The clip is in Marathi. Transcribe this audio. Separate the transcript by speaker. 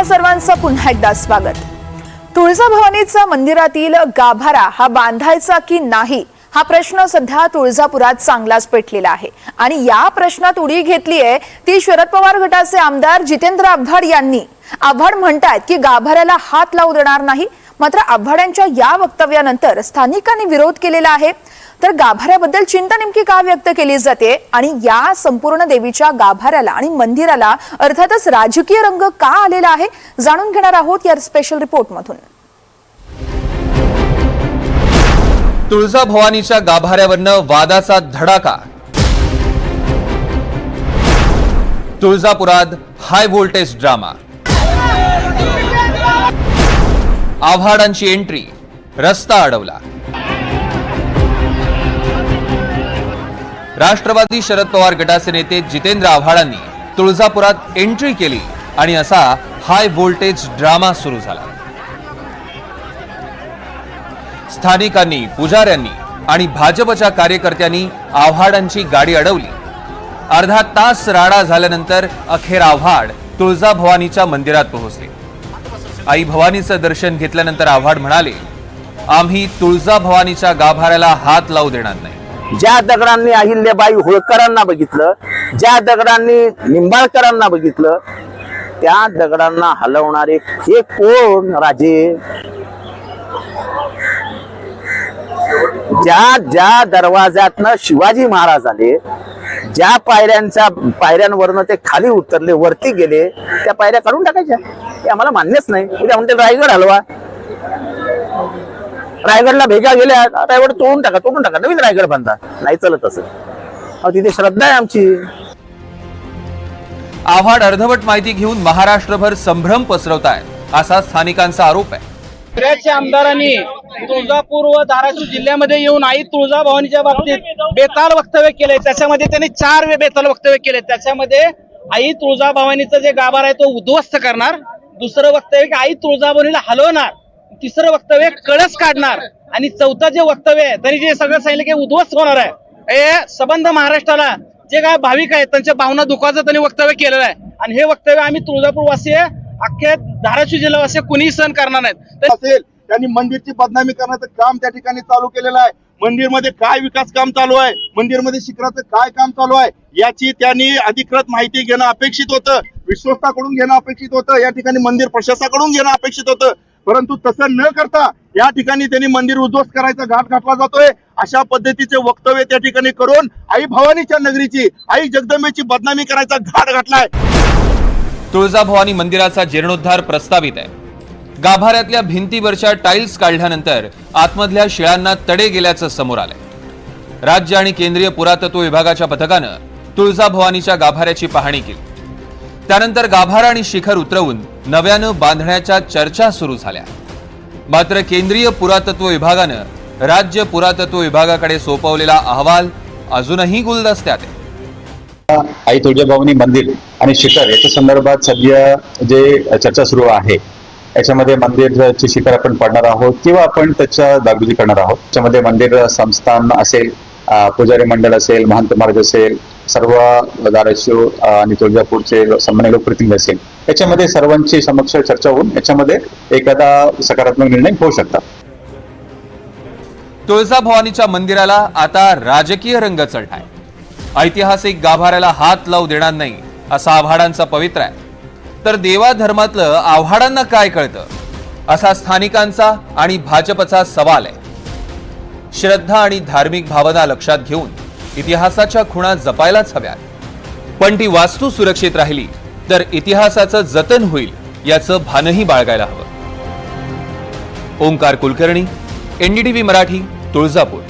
Speaker 1: तुम्हा सर्वांचं पुन्हा एकदा स्वागत. तुळजाभवानीचा मंदिरातील गाभारा हा बांधायचा की नाही हा प्रश्न सध्या तुळजापुरात चांगलाच पेटलेला आहे. आणि या प्रश्नात उडी घेतली आहे ती शरद पवार गटाचे आमदार जितेंद्र आव्हाड यांनी. आव्हाड म्हणतायत की गाभाऱ्याला हात लावू देणार नाही मात्र आव्हाडांच्या या वक्तव्यानंतर स्थानिकांनी विरोध केलेला आहे. तर गाभाऱ्याबद्दल चिंता नेमकी का व्यक्त केली जाते? आणि या संपूर्ण देवीच्या गाभाऱ्याला आणि मंदिराला अर्थातच राजकीय रंग का आलेला आहे? जाणून घेणार आहोत या स्पेशल रिपोर्टमधून
Speaker 2: तुळजाभवानीच्या गाभाऱ्यावरनं वादाचा धडाका. तुळजापुरात हाय व्होल्टेज ड्रामा आव्हाडांची एंट्री रस्ता अडवला. राष्ट्रवादी शरद पवार गटाचे नेते जितेंद्र आव्हाडांनी तुळजापुरात एंट्री केली आणि असा हाय व्होल्टेज ड्रामा सुरू झाला. स्थानिकांनी पुजाऱ्यांनी आणि भाजपच्या कार्यकर्त्यांनी आव्हाडांची गाडी अडवली. अर्धा तास राडा झाल्यानंतर अखेर आव्हाड तुळजाभवानीच्या मंदिरात पोहोचले. आई भवानीचं दर्शन घेतल्यानंतर आव्हाड म्हणाले आम्ही तुळजाभवानीच्या गाभाऱ्याला हात लावू देणार नाही.
Speaker 3: ज्या दगडांनी अहिल्याबाई होळकरांना बघितलं ज्या दगडांनी निंबाळकरांना बघितलं त्या दगडांना हलवणारे हे कोण राजे? ज्या ज्या दरवाज्यातनं शिवाजी महाराज आले ज्या पायऱ्यांच्या पायऱ्यांवरनं ते खाली उतरले वरती गेले त्या पायऱ्या काढून टाकायच्या. हे आम्हाला मान्यच नाही. उद्या म्हणते रायगड हलवा. रायगडला भेगा गेल्या रायगड तोडून टाका तोडून टाका नवीन रायगड बांधा. नाही चालत असं. अहो तिथे श्रद्धा आहे आमची.
Speaker 2: आव्हाड अर्धवट माहिती घेऊन महाराष्ट्रभर संभ्रम पसरवतायत असा स्थानिकांचा आरोप आहे.
Speaker 4: बऱ्याचशा आमदारांनी तुळजापूर व धाराशिव जिल्ह्यामध्ये येऊन आई तुळजाभवानीच्या बाबतीत बेताल वक्तव्य केलंय. त्याच्यामध्ये त्यांनी चार वे बेताल वक्तव्य केले त्याच्यामध्ये आई तुळजाभवानीचं जे गाभार आहे तो उद्ध्वस्त करणार. दुसरं वक्तव्य की आई तुळजाभवानीला हलवणार. तिसरं वक्तव्य कळस काढणार. आणि चौथं जे वक्तव्य आहे त्यांनी जे सगळं सांगितलं की उद्ध्वस्त होणार आहे. हे संबंध महाराष्ट्राला जे काय भाविक आहेत त्यांच्या भावना दुखाचं त्यांनी वक्तव्य केलेलं आहे. आणि हे वक्तव्य आम्ही तुळजापूरवासी अख्ख्या धाराशिव जिल्हावासी कुणीही सहन करणार नाहीत.
Speaker 5: असेल त्यांनी मंदिरची बदनामी करण्याचं काम त्या ठिकाणी चालू केलेलं आहे. मंदिरमध्ये काय विकास काम चालू आहे? मंदिरमध्ये शिखराचं काय काम चालू आहे? याची त्यांनी अधिकृत माहिती घेणं अपेक्षित होतं. विश्वस्ताकडून घेणं अपेक्षित होतं. या ठिकाणी मंदिर प्रशासनाकडून घेणं अपेक्षित होतं. परंतु तसं न करता या ठिकाणी त्यांनी मंदिर उद्ध्वस्त करायचा घाट घातला जातोय. अशा पद्धतीचे वक्तव्य त्या ठिकाणी करून आई भवानीच्या नगरीची आई जगदंबेची बदनामी करायचा घाट घातलाय
Speaker 2: तुळजाभवानी मंदिराचा जीर्णोद्धार प्रस्तावित आहे. गाभाऱ्यातल्या भिंतीवरच्या टाईल्स काढल्यानंतर आतमधल्या शिळांना तडे गेल्याचं समोर आलंय. राज्य आणि केंद्रीय पुरातत्व विभागाच्या पथकानं तुळजाभवानीच्या गाभाऱ्याची पाहणी केली. त्यानंतर गाभारा आणि शिखर उतरवून नव्यानं बांधण्याच्या चर्चा सुरू झाल्या. मात्र केंद्रीय पुरातत्व विभागानं राज्य पुरातत्व विभागाकडे सोपवलेला अहवाल अजूनही गुलदस्त्यात आहे.
Speaker 6: आई तुळजाभवानी मंदिर आणि शिखर याच्या संदर्भात सध्या जे चर्चा सुरू आहे याच्यामध्ये मंदिरचे शिखर आपण पडणार आहोत किंवा आपण त्याच्या दागदुजी करणार आहोत. त्याच्यामध्ये मंदिर संस्थान असेल पुजारी मंडळ असेल महंत महाराज असेल सर्व धाराशिव आणि तुळजापूरचे सामान्य लोकप्रतिनिधी असेल याच्यामध्ये सर्वांची समक्ष चर्चा होऊन याच्यामध्ये एखादा सकारात्मक निर्णय होऊ शकतात
Speaker 2: तुळजाभवानीच्या मंदिराला आता राजकीय रंग चढलाय. ऐतिहासिक गाभाऱ्याला हात लावू देणार नाही असा आव्हाडांचा पवित्र आहे. तर देवा धर्मातलं आव्हाडांना काय कळतं असा स्थानिकांचा आणि भाजपचा सवाल आहे. श्रद्धा आणि धार्मिक भावना लक्षात घेऊन इतिहासाच्या खुणा जपायलाच हव्यात. पण ती वास्तू सुरक्षित राहिली तर इतिहासाचं जतन होईल याचं भानही बाळगायला हवं. ओंकार कुलकर्णी एनडीटीव्ही मराठी तुळजापूर.